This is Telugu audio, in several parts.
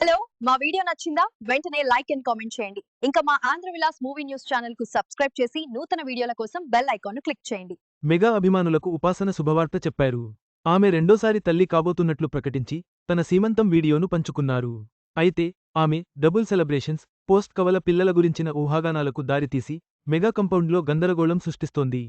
హలో మా వీడియో నచ్చిందా? వెంటనే లైక్ అండ్ కామెంట్ చేయండి. ఇంకా మా ఆంధ్ర విలాస్ మూవీ న్యూస్ ఛానల్కు సబ్స్క్రైబ్ చేసి నూతన వీడియోల కోసం బెల్ ఐకాన్ క్లిక్ చేయండి. మెగా అభిమానులకు ఉపాసన శుభవార్త చెప్పారు. ఆమె రెండోసారి తల్లి కాబోతున్నట్లు ప్రకటించి తన సీమంతం వీడియోను పంచుకున్నారు. అయితే ఆమె డబుల్ సెలబ్రేషన్స్ పోస్ట్ కవల పిల్లల గురించిన ఊహాగానాలకు దారితీసి మెగా కంపౌండ్లో గందరగోళం సృష్టిస్తోంది.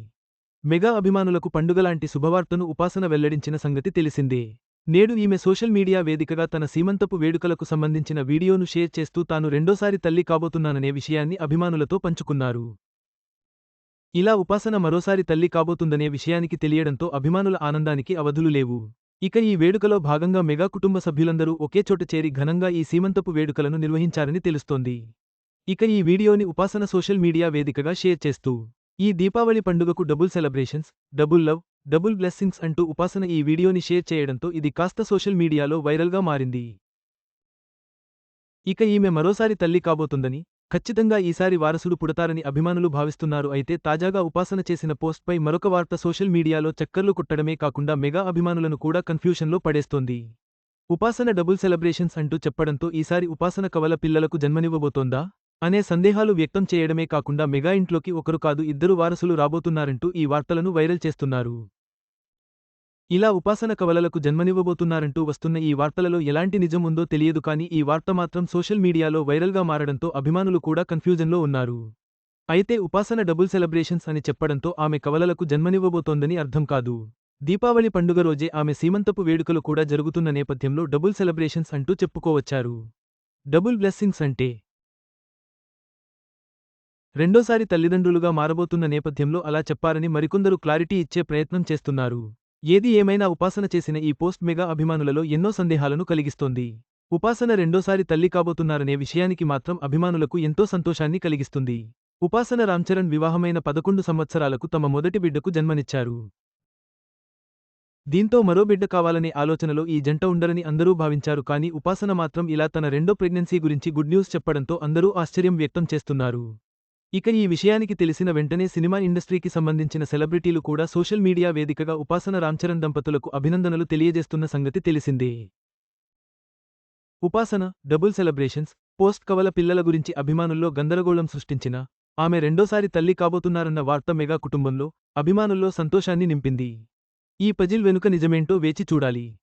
మెగా అభిమానులకు పండుగలాంటి శుభవార్తను ఉపాసన వెల్లడించిన సంగతి తెలిసిందే. నేడు ఈమె సోషల్ మీడియా వేదికగా తన సీమంతపు వేడుకలకు సంబంధించిన వీడియోను షేర్ చేస్తూ తాను రెండోసారి తల్లి కాబోతున్నాననే విషయాన్ని అభిమానులతో పంచుకున్నారు. ఇలా ఉపాసన మరోసారి తల్లి కాబోతుందనే విషయానికి తెలియడంతో అభిమానుల ఆనందానికి అవధులు లేవు. ఇక ఈ వేడుకలో భాగంగా మెగా కుటుంబ సభ్యులందరూ ఒకే చోట చేరి ఘనంగా ఈ సీమంతపు వేడుకలను నిర్వహించారని తెలుస్తోంది. ఇక ఈ వీడియోని ఉపాసన సోషల్ మీడియా వేదికగా షేర్ చేస్తూ ఈ దీపావళి పండుగకు double celebrations double love double blessings అంటూ ఉపాసన ఈ వీడియోని షేర్ చేయడంతో ఇది కాస్త సోషల్ మీడియాలో వైరల్గా మారింది. ఇక ఈమె మరోసారి తల్లి కాబోతుందని ఖచ్చితంగా ఈసారి వారసుడు పుడతారని అభిమానులు భావిస్తున్నారు అయితే తాజాగా ఉపాసన చేసిన పోస్ట్పై మరొక వార్త సోషల్ మీడియాలో చక్కర్లు కుట్టడమే కాకుండా మెగా అభిమానులను కూడా కన్ఫ్యూషన్లో పడేస్తోంది. ఉపాసన డబుల్ సెలబ్రేషన్స్ అంటూ చెప్పడంతో ఈసారి ఉపాసన కవల పిల్లలకు జన్మనివ్వబోతోందా అనే సందేహాలు వ్యక్తం చేయడమే కాకుండా మెగా ఇంట్లోకి ఒకరు కాదు ఇద్దరు వారసులు రాబోతున్నారంటూ ఈ వార్తలను వైరల్ చేస్తున్నారు. ఇలా ఉపాసన కవలలకు జన్మనివ్వబోతున్నారంటూ వస్తున్న ఈ వార్తలలో ఎలాంటి నిజం ఉందో తెలియదు కానీ ఈ వార్త మాత్రం సోషల్ మీడియాలో వైరల్గా మారడంతో అభిమానులు కూడా కన్ఫ్యూజన్లో ఉన్నారు. అయితే ఉపాసన డబుల్ సెలబ్రేషన్స్ అని చెప్పడంతో ఆమె కవలలకు జన్మనివ్వబోతోందని అర్థం కాదు. దీపావళి పండుగ రోజే ఆమె సీమంతపు వేడుకలు కూడా జరుగుతున్న నేపథ్యంలో డబుల్ సెలబ్రేషన్స్ అంటూ చెప్పుకోవచ్చారు. డబుల్ బ్లెస్సింగ్స్ అంటే? రెండోసారి తల్లిదండ్రులుగా మారబోతున్న నేపథ్యంలో అలా చెప్పారని మరికొందరు క్లారిటీ ఇచ్చే ప్రయత్నం చేస్తున్నారు. ఏది ఏమైనా ఉపాసన చేసిన ఈ పోస్ట్ మెగా అభిమానులలో ఎన్నో సందేహాలను కలిగిస్తోంది. ఉపాసన రెండోసారి తల్లి కాబోతున్నారనే విషయానికి మాత్రం అభిమానులకు ఎంతో సంతోషాన్ని కలిగిస్తుంది. ఉపాసన రామ్చరణ్ వివాహమైన పదకొండు సంవత్సరాలకు తమ మొదటి బిడ్డకు జన్మనిచ్చారు. దీంతో మరో బిడ్డ కావాలనే ఆలోచనలో ఈ జంట ఉండరని అందరూ భావించారు కానీ ఉపాసన మాత్రం ఇలా తన రెండో ప్రెగ్నెన్సీ గురించి గుడ్ న్యూస్ చెప్పడంతో అందరూ ఆశ్చర్యం వ్యక్తం చేస్తున్నారు. ఇక ఈ విషయానికి తెలిసిన వెంటనే సినిమా ఇండస్ట్రీకి సంబంధించిన సెలబ్రిటీలు కూడా సోషల్ మీడియా వేదికగా ఉపాసన రామ్చరణ్ దంపతులకు అభినందనలు తెలియజేస్తున్న సంగతి తెలిసిందే. ఉపాసన డబుల్ సెలబ్రేషన్స్ పోస్ట్ కవల పిల్లల గురించి అభిమానుల్లో గందరగోళం సృష్టించిన ఆమె రెండోసారి తల్లి కాబోతున్నారన్న వార్త మెగా కుటుంబంలో అభిమానుల్లో సంతోషాన్ని నింపింది. ఈ పజిల్ వెనుక నిజమేంటో వేచి చూడాలి.